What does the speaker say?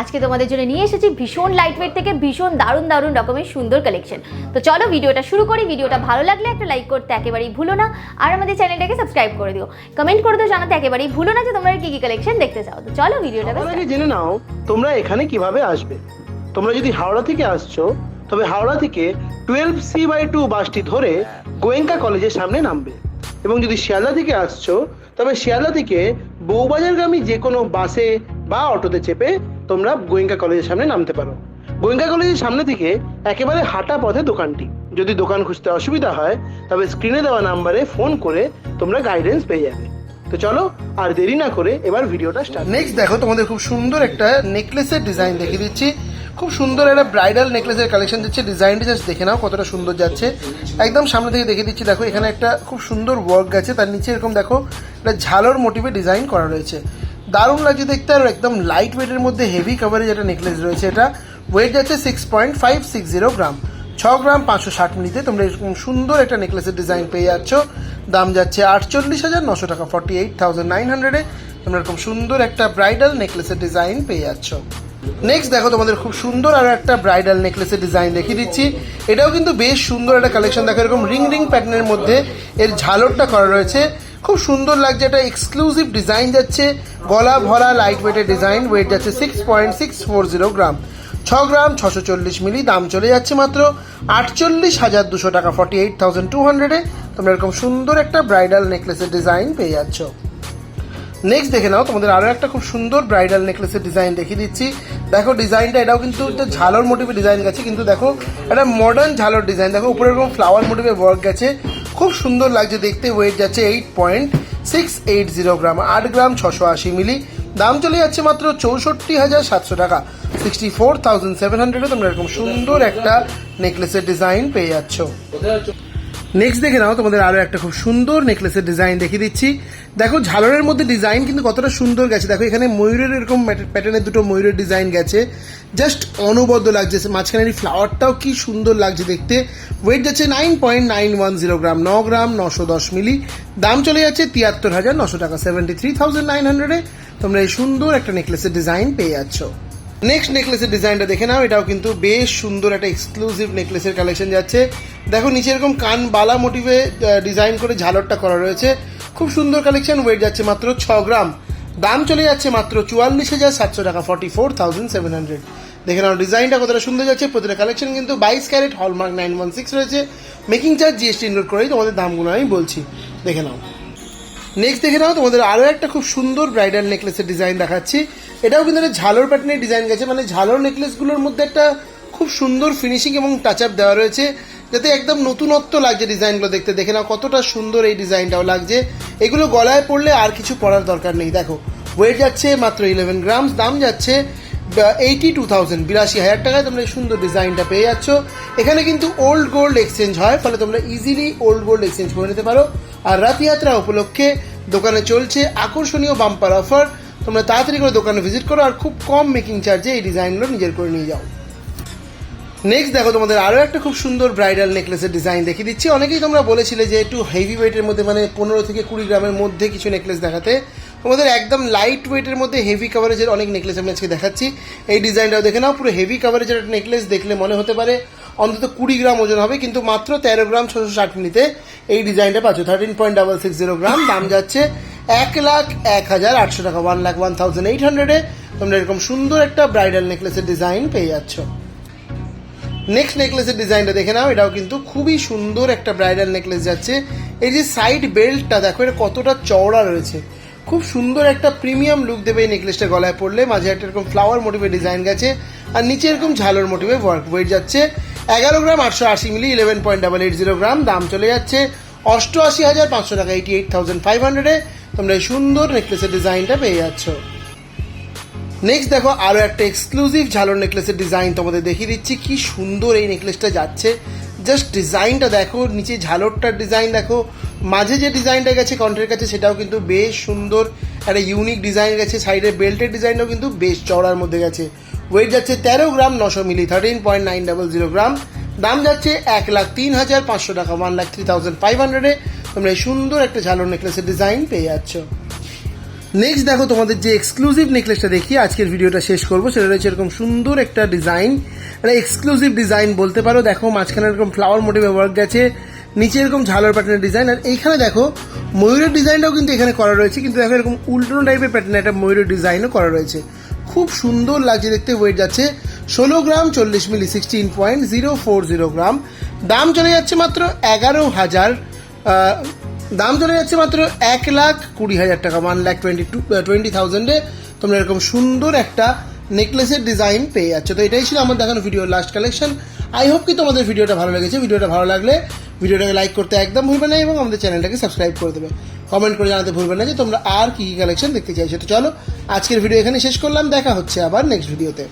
আজকে তোমাদের জন্য নিয়ে এসেছি ভীষণ লাইট ওয়েট থেকে ভীষণ দারুণ দারুণ রকমের সুন্দর কালেকশন তো চলো ভিডিওটা শুরু করি ভিডিওটা ভালো লাগলে একটা লাইক করতে একেবারেই ভুলো না আর আমাদের চ্যানেলটাকে সাবস্ক্রাইব করে দিও। কমেন্ট করে দিও জানাতে একেবারেই ভুলো না যে তোমরা কি কি কালেকশন দেখতে চাও। তো চলো ভিডিওটা জেনে নাও তোমরা এখানে কীভাবে আসবে? তোমরা যদি হাওড়া থেকে আসছো তবে হাওড়া থেকে টুয়েলভ সি বাই টু বাসটি ধরে গোয়েঙ্কা কলেজের সামনে নামবে। এবং যদি শিয়ালদা থেকে আসছো তবে শিয়ালদা থেকে বউবাজারগামী যে কোনো বাসে বা অটোতে চেপে তোমরা গোয়েঙ্কা কলেজের সামনে নামতে পারো। গোয়েঙ্কা কলেজের সামনে থেকে একেবারে হাঁটা পথে দোকানটি। যদি দোকান খুঁজতে অসুবিধা হয়, তবে স্ক্রিনে দেওয়া নাম্বারে ফোন করে তোমরা গাইডেন্স পেয়ে যাবে। তো চলো, আর দেরি না করে এবার ভিডিওটা স্টার্ট নেক্সট দেখো, তোমাদের খুব সুন্দর একটা নেকলেসের ডিজাইন দেখিয়ে দিচ্ছি। খুব সুন্দর একটা ব্রাইডাল নেকলেসের কালেকশন দিচ্ছে। ডিজাইনটা জাস্ট দেখে নাও কতটা সুন্দর যাচ্ছে। একদম সামনে থেকে দেখিয়ে দিচ্ছি, দেখো এখানে একটা খুব সুন্দর ওয়ার্ক গেছে তার নিচে এরকম দেখো, একটা ঝালর মোটিভে ডিজাইন করা রয়েছে। দারুণ লাগছে দেখতে, আর একদম লাইট ওয়েটের মধ্যে হেভি কাভারেজ একটা নেকলেস রয়েছে এটা ওয়েট যাচ্ছে six point five six zero gram ছ গ্রাম পাঁচশো ষাট মিলিতে তোমরা এরকম সুন্দর একটা নেকলেসের ডিজাইন পেয়ে যাচ্ছ। দাম যাচ্ছে আটচল্লিশ হাজার নশো টাকা ফর্টি এইট থাউজেন্ড নাইন হান্ড্রেডে তোমরা এরকম সুন্দর একটা ব্রাইডাল নেকলেসের ডিজাইন পেয়ে যাচ্ছ। নেক্সট দেখো, তোমাদের খুব সুন্দর আর একটা ব্রাইডাল নেকলেসের ডিজাইন দেখিয়ে দিচ্ছি। এটাও কিন্তু বেশ সুন্দর একটা কালেকশন দেখো, এরকম রিং রিং প্যাটার্নের মধ্যে এর ঝালরটা করা রয়েছে। খুব সুন্দর লাগছে একটা এক্সক্লুসিভ ডিজাইন যাচ্ছে, গলা ভরা লাইট ওয়েটের ডিজাইন ওয়েট যাচ্ছে six point six four zero gram ছ গ্রাম ছশো চল্লিশ মিলি দাম চলে যাচ্ছে মাত্র আটচল্লিশ হাজার দুশো টাকা ফর্টি এইট থাউজেন্ড টু হান্ড্রেডে তোমরা এরকম সুন্দর একটা ব্রাইডাল নেকলেসের ডিজাইন পেয়ে যাচ্ছ। নেক্সট দেখে নাও, তোমাদের আরও একটা খুব সুন্দর ব্রাইডাল নেকলেসের ডিজাইন দেখিয়ে দিচ্ছি। দেখো ডিজাইনটা এটাও কিন্তু একটা ঝালর মোটিভে ডিজাইন গেছে, কিন্তু দেখো, একটা মডার্ন ঝালর ডিজাইন দেখো, উপরে এরকম ফ্লাওয়ার মোটিভে ওয়ার্ক গেছে। খুব সুন্দর লাগছে দেখতে ওয়েট যাচ্ছে eight point six eight zero gram, আট গ্রাম ছশো আশি মিলি। দাম চলে যাচ্ছে মাত্র চৌষট্টি হাজার সাতশো টাকা। সিক্সটি ফোর থাউজেন্ড সেভেন হান্ড্রেডে তোমরা এরকম সুন্দর একটা নেকলেসের ডিজাইন পেয়ে যাচ্ছ। নেক্সট দেখে নাও, তোমাদের আরও একটা খুব সুন্দর নেকলেসের ডিজাইন দেখিয়ে দিচ্ছি। দেখো, ঝালরের মধ্যে ডিজাইন কিন্তু কতটা সুন্দর গেছে। দেখো, এখানে ময়ূরের এরকম প্যাটার্নের দুটো ময়ূরের ডিজাইন গেছে। জাস্ট অনবদ্য লাগছে। মাঝখানের এই ফ্লাওয়ারটাও কি সুন্দর লাগছে দেখতে। ওয়েট যাচ্ছে nine point nine one zero gram ন গ্রাম নশো দশ মিলি। দাম চলে যাচ্ছে তিয়াত্তর হাজার নশো টাকা সেভেন্টি থ্রি থাউজেন্ড নাইন হান্ড্রেডে তোমরা এই সুন্দর একটা নেকলেসের ডিজাইন পেয়ে যাচ্ছ। নেক্সট নেকলেসের ডিজাইনটা দেখে নাও, এটাও কিন্তু বেশ সুন্দর একটা এক্সক্লুসিভ নেকলেসের কালেকশন যাচ্ছে। দেখো, নিচে এরকম কান বালা মোটিভে ডিজাইন করে ঝালরটা করা রয়েছে। খুব সুন্দর কালেকশন ওয়েট যাচ্ছে মাত্র ছ গ্রাম। দাম চলে যাচ্ছে মাত্র চুয়াল্লিশ হাজার সাতশো টাকা forty four thousand seven hundred দেখে নাও ডিজাইনটা কতটা সুন্দর যাচ্ছে। প্রতিটা কালেকশন কিন্তু বাইশ carat hallmark nine one six রয়েছে। মেকিং চার্জ জিএসটি ইনক্লুড করেই তোমাদের দামগুলো আমি বলছি। দেখে নাও। নেক্সট দেখে নাও, তোমাদের আরও একটা খুব সুন্দর ব্রাইডাল নেকলেসের ডিজাইন দেখাচ্ছি। এটাও কিন্তু একটা ঝালর প্যাটার্নের ডিজাইন গেছে মানে ঝালর নেকলেসগুলোর মধ্যে একটা খুব সুন্দর ফিনিশিং এবং টাচ আপ দেওয়া রয়েছে, যাতে একদম নতুনত্ব লাগছে ডিজাইনগুলো দেখতে। দেখে নাও কতটা সুন্দর এই ডিজাইনটাও লাগছে। এগুলো গলায় পড়লে আর কিছু পড়ার দরকার নেই। দেখো ওয়েট যাচ্ছে মাত্র ইলেভেন গ্রামস দাম যাচ্ছে এইটি টু থাউজেন্ড বিরাশি হাজার টাকায় তোমরা এই সুন্দর ডিজাইনটা পেয়ে যাচ্ছ। এখানে কিন্তু ওল্ড গোল্ড এক্সচেঞ্জ হয়, ফলে তোমরা ইজিলি ওল্ড গোল্ড এক্সচেঞ্জ করে নিতে পারো। আর রাথযাত্রা উপলক্ষে দোকানে চলছে আকর্ষণীয় বাম্পার অফার তোমরা তাড়াতাড়ি করে দোকানে ভিজিট করো আর খুব কম মেকিং চার্জে এই ডিজাইনগুলো নিজের করে নিয়ে যাও। নেক্সট দেখো, তোমাদের আরও একটা খুব সুন্দর ব্রাইডাল নেকলেসের ডিজাইন দেখিয়ে দিচ্ছি। অনেকেই তোমরা বলেছিলে যে একটু হেভি ওয়েটের মধ্যে মানে পনেরো থেকে কুড়ি গ্রামের মধ্যে কিছু নেকলেস দেখাতে। তোমাদের একদম লাইট ওয়েটের মধ্যে হেভি কাভারেজের অনেক নেকলেস আমি আজকে দেখাচ্ছি। এই ডিজাইনটাও দেখে নাও, পুরো হেভি কাভারেজের নেকলেস দেখলে মনে হতে পারে অন্তত কুড়ি গ্রাম ওজন হবে, কিন্তু মাত্র তেরো গ্রাম ছশো ষাট মিনিটে এই ডিজাইনটা পাচ্ছ। Thirteen point double six zero gram, দাম যাচ্ছে এক লাখ এক হাজার আটশো টাকা one lakh one thousand eight হান্ড্রেডে তোমরা এরকম সুন্দর একটা ব্রাইডাল নেকলেসের ডিজাইন পেয়ে যাচ্ছ। নেক্সট নেকলেসের ডিজাইনটা দেখে নাও, এটাও কিন্তু খুবই সুন্দর একটা ব্রাইডাল নেকলেস যাচ্ছে। এই যে সাইড বেল্টটা দেখো এটা কতটা চওড়া রয়েছে। খুব সুন্দর একটা প্রিমিয়াম লুক দেবে এই নেকলেসটা গলায় পড়লে মাঝে একটা এরকম ফ্লাওয়ার মোটিভে ডিজাইন গেছে, আর নিচে এরকম ঝালোর মোটিভে ওয়ার্ক ওয়েট যাচ্ছে। এগারো গ্রাম আটশো আশি milli eleven point double eight zero gram. দাম চলে যাচ্ছে অষ্টআশি হাজার পাঁচশো টাকা এইটি এইট থাউজেন্ড ফাইভ হান্ড্রেডে তোমরা এই সুন্দর নেকলেসের ডিজাইনটা পেয়ে যাচ্ছ। নেক্সট দেখো আরও একটা এক্সক্লুসিভ ঝালর নেকলেসের ডিজাইন তোমাদের দেখিয়ে দিচ্ছি। কি সুন্দর এই নেকলেসটা যাচ্ছে। জাস্ট ডিজাইনটা দেখো, নিচে ঝালরটার ডিজাইন দেখো। মাঝে যে ডিজাইনটা গেছে কন্ট্রের কাছে, সেটাও কিন্তু বেশ সুন্দর। একটা ইউনিক ডিজাইন গেছে। সাইডের বেল্টের ডিজাইনটাও কিন্তু বেশ চওড়ার মধ্যে গেছে। ওয়েট যাচ্ছে তেরো গ্রাম নশো milli thirteen point nine double zero gram. দাম যাচ্ছে এক লাখ তিন হাজার পাঁচশো টাকা one lakh three thousand five হান্ড্রেডে তোমরা এই সুন্দর একটা ঝালর নেকলেসের ডিজাইন পেয়ে যাচ্ছ। নেক্সট দেখো তোমাদের যে এক্সক্লুসিভ নেকলেসটা দেখি, আজকের ভিডিওটা শেষ করব। সেটা রয়েছে এরকম সুন্দর একটা ডিজাইন মানে এক্সক্লুসিভ ডিজাইন বলতে পারো। দেখো মাঝখানে এরকম ফ্লাওয়ার মোটিভে ওয়ার্ক গেছে, নিচে এরকম ঝালর প্যাটার্নের ডিজাইন আর এইখানে দেখো, ময়ূরের ডিজাইনটাও কিন্তু এখানে করা রয়েছে। কিন্তু দেখো এরকম উল্টো টাইপের প্যাটার্ন একটা ময়ূরের ডিজাইনও করা রয়েছে। খুব সুন্দর লাগছে দেখতে ওয়েট যাচ্ছে ষোলো গ্রাম চল্লিশ milli sixteen point zero four zero gram. দাম চলে যাচ্ছে মাত্র এগারো হাজার দাম চলে যাচ্ছে মাত্র এক লাখ কুড়ি হাজার টাকা one lakh twenty two twenty থাউজেন্ডে তোমরা এরকম সুন্দর একটা নেকলেসের ডিজাইন পেয়ে যাচ্ছ। তো এটাই ছিল আমার দেখানো ভিডিওর লাস্ট কালেকশন আই হোপ কি তোমাদের ভিডিওটা ভালো লেগেছে। ভিডিওটা ভালো লাগলে ভিডিওটাকে লাইক করতে একদম ভুলবে না এবং আমাদের চ্যানেলটাকে সাবস্ক্রাইব করে দেবে। কমেন্ট করে জানাতে ভুলবেন না যে তোমরা আর কী কী কালেকশন দেখতে চাইছো। তো চলো, আজকের ভিডিও এখানে শেষ করলাম। দেখা হচ্ছে আবার নেক্সট ভিডিওতে